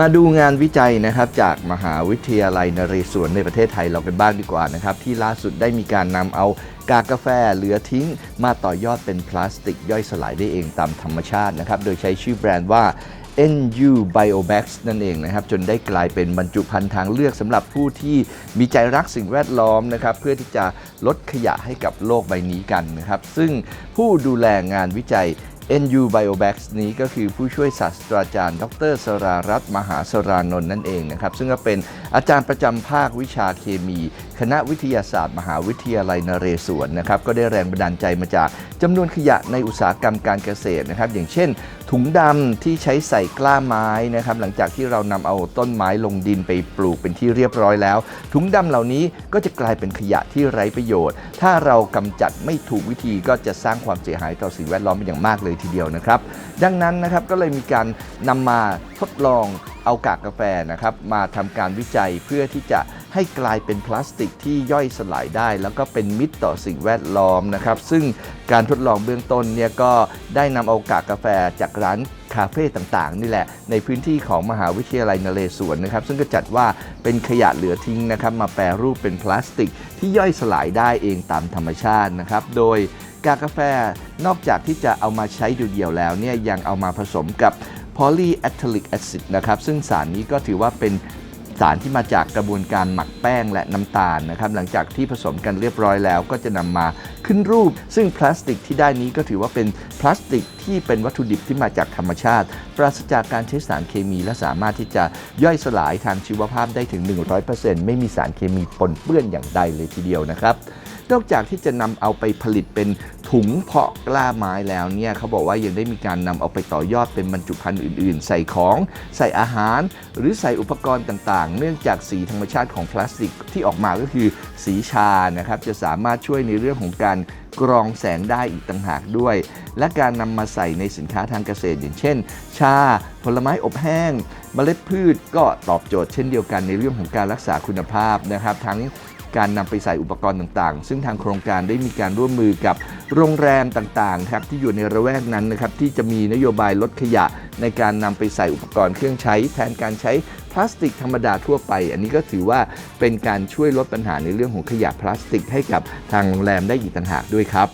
มาดูงานวิจัยนะครับจากมหาวิทยาลัยนเรศวรในประเทศไทยเรากันบ้างดีกว่านะครับที่ล่าสุดได้มีการนำเอากากกาแฟเหลือทิ้ง มาต่อยอดเป็นพลาสติกย่อยสลายได้เองตามธรรมชาตินะครับโดยใช้ชื่อแบรนด์ว่า NU Biobags นั่นเองนะครับจนได้กลายเป็นบรรจุภัณฑ์ทางเลือกสำหรับผู้ที่มีใจรักสิ่งแวดล้อมนะครับเพื่อที่จะลดขยะให้กับโลกใบนี้กันนะครับซึ่งผู้ดูแลงานวิจัย NU Biobags นี้ก็คือผู้ช่วยศาสตราจารย์ ดรสรารัตน์มหาสรานนท์นั่นเองนะครับ ซึ่งก็เป็นอาจารย์ประจำภาควิชาเคมี คณะวิทยาศาสตร์ มหาวิทยาลัยนเรศวรนะครับ ก็ได้แรงบันดาลใจมาจากจำนวนขยะในอุตสาหกรรมการเกษตรนะครับ อย่างเช่นถุงดำที่ใช้ใส่กล้าไม้นะครับหลังจากที่เรานำเอาต้นไม้ลงดินไปปลูกเป็นที่เรียบร้อยแล้ว ถุงดำเหล่านี้ก็จะกลายเป็นขยะที่ไร้ประโยชน์ ถ้าเรากำจัดไม่ถูกวิธีก็จะสร้างความเสียหายต่อสิ่งแวดล้อมเป็นอย่างมากเลยทีเดียวนะครับ ดังนั้นนะครับก็เลยมีการนำมาทดลองเอากากกาแฟนะครับมาทำการวิจัยเพื่อที่จะ ให้กลายเป็นพลาสติกที่ย่อยสลายได้ แล้วก็เป็นมิตรต่อสิ่งแวดล้อมนะครับซึ่งการทดลองเบื้องต้นเนี่ยก็ได้นำเอากากกาแฟจากร้านคาเฟ่ต่างๆ นี่แหละ ในพื้นที่ของมหาวิทยาลัยนเรศวรนะครับ ซึ่งก็จัดว่าเป็นขยะเหลือทิ้งนะครับ มาแปรรูปเป็นพลาสติก ที่ย่อยสลายได้เองตามธรรมชาตินะครับ โดยกากกาแฟนอกจากที่จะเอามาใช้เดียวแล้วเนี่ยยังเอามาผสมกับ polyethylene acid นะครับ ซึ่งสารนี้ก็ถือว่าเป็น สารที่มาจากกระบวนการหมักแป้งและน้ำตาลนะครับหลังจากที่ผสมกันเรียบร้อยแล้วก็จะนำมาขึ้นรูป ซึ่งพลาสติกที่ได้นี้ก็ถือว่าเป็นพลาสติกที่เป็นวัตถุดิบที่มาจากธรรมชาติ ปราศจากการใช้สารเคมีและสามารถที่จะย่อยสลายทางชีวภาพได้ถึง 100%ไม่มีสารเคมีปนเปื้อนอย่างใดเลยทีเดียวนะครับนอกจากที่จะนำเอาไปผลิตเป็น ถุงเพาะกล้าไม้แล้วเนี่ยเขาบอกว่ายังได้มีการนำเอาไปต่อยอดเป็นบรรจุภัณฑ์อื่น ๆ ใส่ของใส่อาหาร หรือใส่อุปกรณ์ต่างๆ เนื่องจากสีธรรมชาติของพลาสติกที่ออกมาก็คือสีชานะครับจะสามารถช่วยในเรื่องของการกรองแสงได้อีกต่างหากด้วย และการนำมาใส่ในสินค้าทางเกษตร อย่างเช่น ชา ผลไม้อบแห้ง เมล็ดพืชก็ตอบโจทย์เช่นเดียวกันในเรื่องของการรักษาคุณภาพนะครับ ทั้ง การนำไปใส่อุปกรณ์ต่างๆ ซึ่งทางโครงการได้มีการร่วมมือกับโรงแรมต่างๆครับที่อยู่ในระแวกนั้นนะครับที่จะมีนโยบายลดขยะ ในการนำไปใส่อุปกรณ์เครื่องใช้แทนการใช้พลาสติกธรรมดาทั่วไป อันนี้ก็ถือว่าเป็นการช่วยลดปัญหาในเรื่องของขยะพลาสติกให้กับทางโรงแรมได้อีกต่างหากด้วยครับ